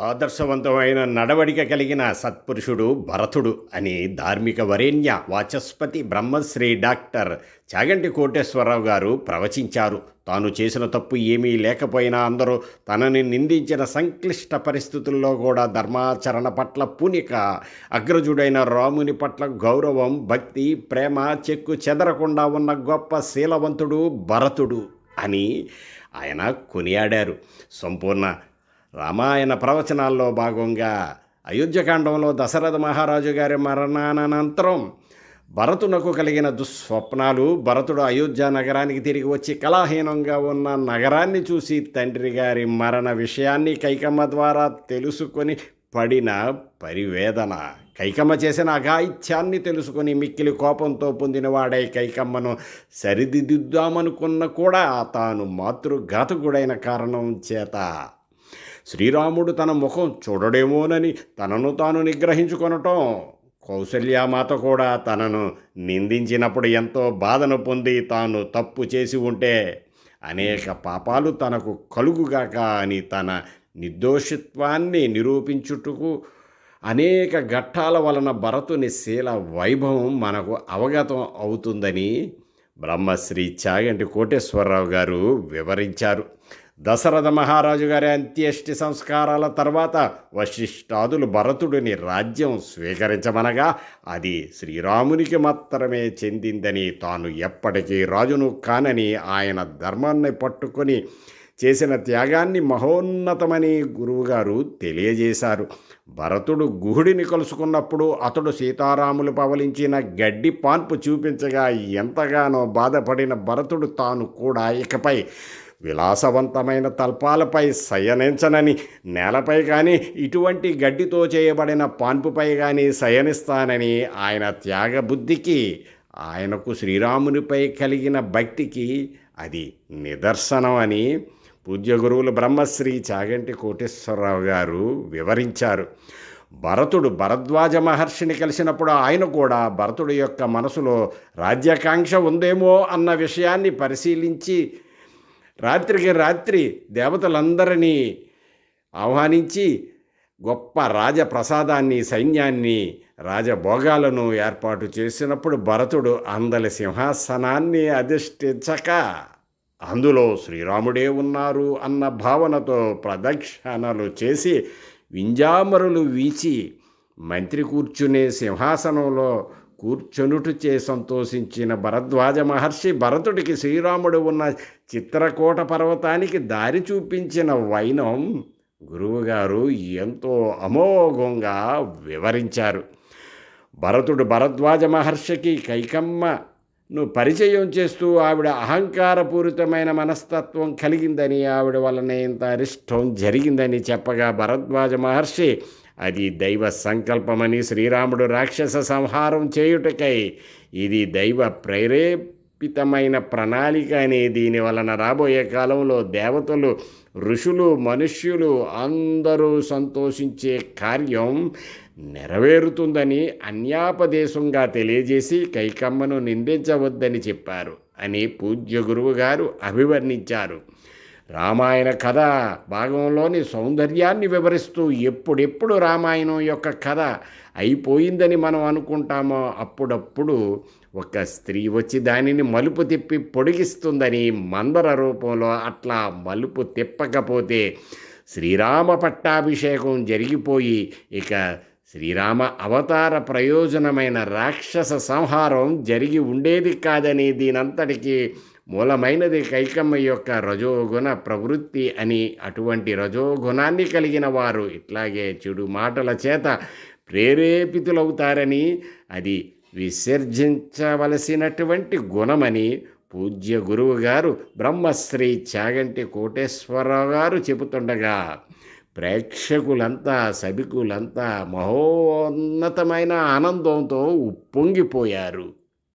ఆదర్శవంతమైన నడవడిక కలిగిన సత్పురుషుడు భరతుడు అని ధార్మిక వరేణ్య వాచస్పతి బ్రహ్మశ్రీ డాక్టర్ చాగంటి కోటేశ్వరరావు గారు ప్రవచించారు. తాను చేసిన తప్పు ఏమీ లేకపోయినా అందరూ తనని నిందించిన సంక్లిష్ట పరిస్థితుల్లో కూడా ధర్మాచరణ పట్ల పూనిక అగ్రజుడైన రాముని పట్ల గౌరవం భక్తి ప్రేమ చెక్కు చెదరకుండా ఉన్న గొప్ప శీలవంతుడు భరతుడు అని ఆయన కొనియాడారు. సంపూర్ణ రామాయణ ప్రవచనాల్లో భాగంగా అయోధ్యకాండంలో దశరథ మహారాజు గారి మరణానంతరం భరతునకు కలిగిన దుస్వప్నాలు భరతుడు అయోధ్య నగరానికి తిరిగి వచ్చి కళాహీనంగా ఉన్న నగరాన్ని చూసి తండ్రి గారి మరణ విషయాన్ని కైకమ్మ ద్వారా తెలుసుకొని పడిన పరివేదన. కైకమ్మ చేసిన అఘాయిత్యాన్ని తెలుసుకొని మిక్కిలి కోపంతో పొందినవాడై కైకమ్మను సరిదిద్దుదామనుకున్న కూడా తాను మాతృఘాతకుడైన కారణం చేత శ్రీరాముడు తన ముఖం చూడడేమోనని తనను తాను నిగ్రహించుకొనటం. కౌసల్యామాత కూడా తనను నిందించినప్పుడు ఎంతో బాధను పొంది తాను తప్పు చేసి ఉంటే అనేక పాపాలు తనకు కలుగుగాక అని తన నిర్దోషిత్వాన్ని నిరూపించుటకు అనేక ఘట్టాల వలన భరతుని శీల వైభవం మనకు అవగతం అవుతుందని బ్రహ్మశ్రీ చాగంటి కోటేశ్వరరావు గారు వివరించారు. దశరథ మహారాజు గారి అంత్యేష్టి సంస్కారాల తర్వాత వశిష్ఠాదులు భరతుడిని రాజ్యం స్వీకరించమనగా అది శ్రీరామునికి మాత్రమే చెందిందని తాను ఎప్పటికీ రాజును కానని ఆయన ధర్మాన్ని పట్టుకొని చేసిన త్యాగాన్ని మహోన్నతమని గురువుగారు తెలియజేశారు. భరతుడు గుహుడిని కలుసుకున్నప్పుడు అతడు సీతారాములు పవలించిన గడ్డి పాన్పు చూపించగా ఎంతగానో బాధపడిన భరతుడు తాను కూడా ఇకపై విలాసవంతమైన తల్పాలపై శయనించనని నేలపై కానీ ఇటువంటి గడ్డితో చేయబడిన పాన్పుపై కానీ శయనిస్తానని ఆయన త్యాగబుద్ధికి ఆయనకు శ్రీరామునిపై కలిగిన భక్తికి అది నిదర్శనం అని పూజ్య గురువులు బ్రహ్మశ్రీ చాగంటి కోటేశ్వరరావు గారు వివరించారు. భరతుడు భరద్వాజ మహర్షిని కలిసినప్పుడు ఆయన కూడా భరతుడి యొక్క మనసులో రాజ్యాకాంక్ష ఉందేమో అన్న విషయాన్ని పరిశీలించి రాత్రికి రాత్రి దేవతలందరినీ ఆహ్వానించి గొప్ప రాజప్రసాదాన్ని సైన్యాన్ని రాజభోగాలను ఏర్పాటు చేసినప్పుడు భరతుడు అందలి సింహాసనాన్ని అధిష్ఠించక అందులో శ్రీరాముడే ఉన్నారు అన్న భావనతో ప్రదక్షిణలు చేసి వింజామరులు వీచి మంత్రి కూర్చునే సింహాసనంలో కూర్చొనుటిచే సంతోషించిన భరద్వాజ మహర్షి భరతుడికి శ్రీరాముడు ఉన్న చిత్రకోట పర్వతానికి దారి చూపించిన వైనం గురువుగారు ఎంతో అమోఘంగా వివరించారు. భరతుడు భరద్వాజ మహర్షికి కైకమ్మను పరిచయం చేస్తూ ఆవిడ అహంకారపూరితమైన మనస్తత్వం కలిగిందని ఆవిడ వలన ఇంత అరిష్టం జరిగిందని చెప్పగా భరద్వాజ మహర్షి అది దైవ సంకల్పమని శ్రీరాముడు రాక్షస సంహారం చేయుటకై. ఇది దైవ ప్రేరేపితమైన ప్రణాళిక అని దీని వలన రాబోయే కాలంలో దేవతలు ఋషులు మనుష్యులు అందరూ సంతోషించే కార్యం నెరవేరుతుందని అన్యాపదేశంగా తెలియజేసి కైకమ్మను నిందించవద్దని చెప్పారు అని పూజ్య గురువు గారు అభివర్ణించారు. రామాయణ కథ భాగంలోని సౌందర్యాన్ని వివరిస్తూ ఎప్పుడెప్పుడు రామాయణం యొక్క కథ అయిపోయిందని మనం అనుకుంటామో అప్పుడప్పుడు ఒక స్త్రీ వచ్చి దానిని మలుపు తిప్పి పొడిగిస్తుందని మందర రూపంలో అట్లా మలుపు తిప్పకపోతే శ్రీరామ పట్టాభిషేకం జరిగిపోయి ఇక శ్రీరామ అవతార ప్రయోజనమైన రాక్షస సంహారం జరిగి ఉండేది కాదని దీనంతటికీ మూలమైనది కైకమ్మ యొక్క రజోగుణ ప్రవృత్తి అని అటువంటి రజోగుణాన్ని కలిగిన వారు ఇట్లాగే చెడు మాటల చేత ప్రేరేపితులవుతారని అది విసర్జించవలసినటువంటి గుణమని పూజ్య గురువు గారు బ్రహ్మశ్రీ చాగంటి కోటేశ్వరరావు గారు చెబుతుండగా ప్రేక్షకులంతా సభికులంతా మహోన్నతమైన ఆనందంతో ఉప్పొంగిపోయారు.